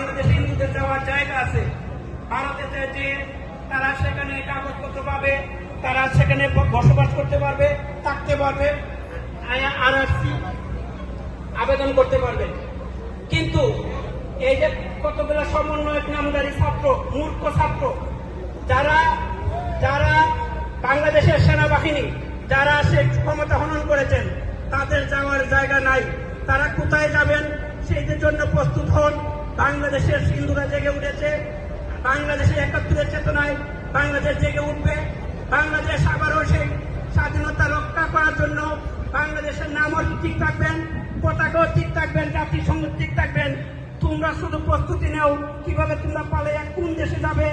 বাংলাদেশে হিন্দুদের যাওয়ার জায়গা আছে। ভারতেতে যে তারা সেখানে কাগজপত্র পাবে, তারা সেখানে বসবাস করতে পারবে, থাকতে পারবে আর আবেদন করতে পারবে। কিন্তু এই যে কতগুলো সমন্বয়ক, নামদারি ছাত্র, মূর্খ ছাত্র, যারা যারা বাংলাদেশের সেনাবাহিনী, যারা সে ক্ষমতা হনন করেছেন, তাদের যাওয়ার জায়গা নাই। তারা কোথায় যাবেন? সেইদের জন্য প্রস্তুত হন। বাংলাদেশের হিন্দুরা জেগে উঠেছে। বাংলাদেশের একাত্তরের চেতনায় বাংলাদেশ জেগে উঠবে। বাংলাদেশ আবারও সেই স্বাধীনতা রক্ষা করার জন্য বাংলাদেশের নামও ঠিক থাকবেন পতাকাও ঠিক থাকবেন জাতির সঙ্গে ঠিক থাকবেন তোমরা শুধু প্রস্তুতি নেও, কীভাবে তোমরা পালে কোন দেশে যাবে,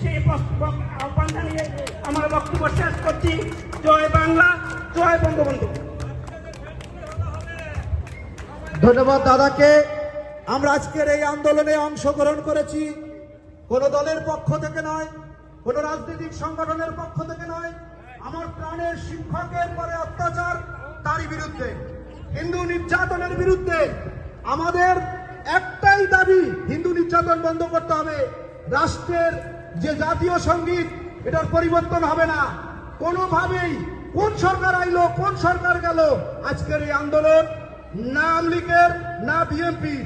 সেই আহ্বান জানিয়ে আমার বক্তব্য শেষ করছি। জয় বাংলা, জয় বঙ্গবন্ধু। ধন্যবাদ দাদাকে। আমরা আজকের এই আন্দোলনে অংশগ্রহণ করেছি। কোন দলের পক্ষ থেকে নয়, কোন রাজনৈতিক সংগঠনের পক্ষ থেকে নয়। আমার প্রাণের শিক্ষকের পরে অত্যাচার, তারই বিরুদ্ধে। হিন্দু নির্যাতনের বিরুদ্ধে আমাদের একটাই দাবি, হিন্দু নির্যাতন বন্ধ করতে হবে। রাষ্ট্রের যে জাতীয় সংগীত, এটার পরিবর্তন হবে না। কোনোভাবেই কোন সরকার আইলো, কোন সরকার গেল, আজকের এই আন্দোলন, না আওয়ামী লীগের, না বিএনপি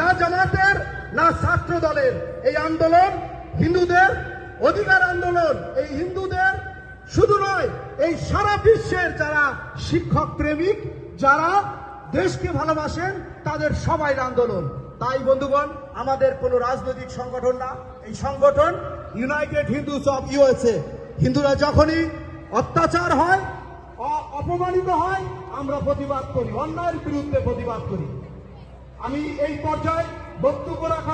না জামাতের না ছাত্র দলের। এই আন্দোলন হিন্দুদের অধিকার আন্দোলন। এই হিন্দুদের শুধু নয়, এই সারা বিশ্বের যারা শিক্ষক প্রেমিক, যারা দেশকে ভালোবাসেন, তাদের সবাই আন্দোলন। তাই বন্ধুগণ, আমাদের কোনো রাজনৈতিক সংগঠন না। এই সংগঠন ইউনাইটেড হিন্দুস অফ ইউএসএ হিন্দুরা যখনই অত্যাচার হয় অপমানিত হয়, আমরা প্রতিবাদ করি। অন্যায়ের বিরুদ্ধে প্রতিবাদ করি। আমি এই পর্যায়ে বক্তব্য রাখা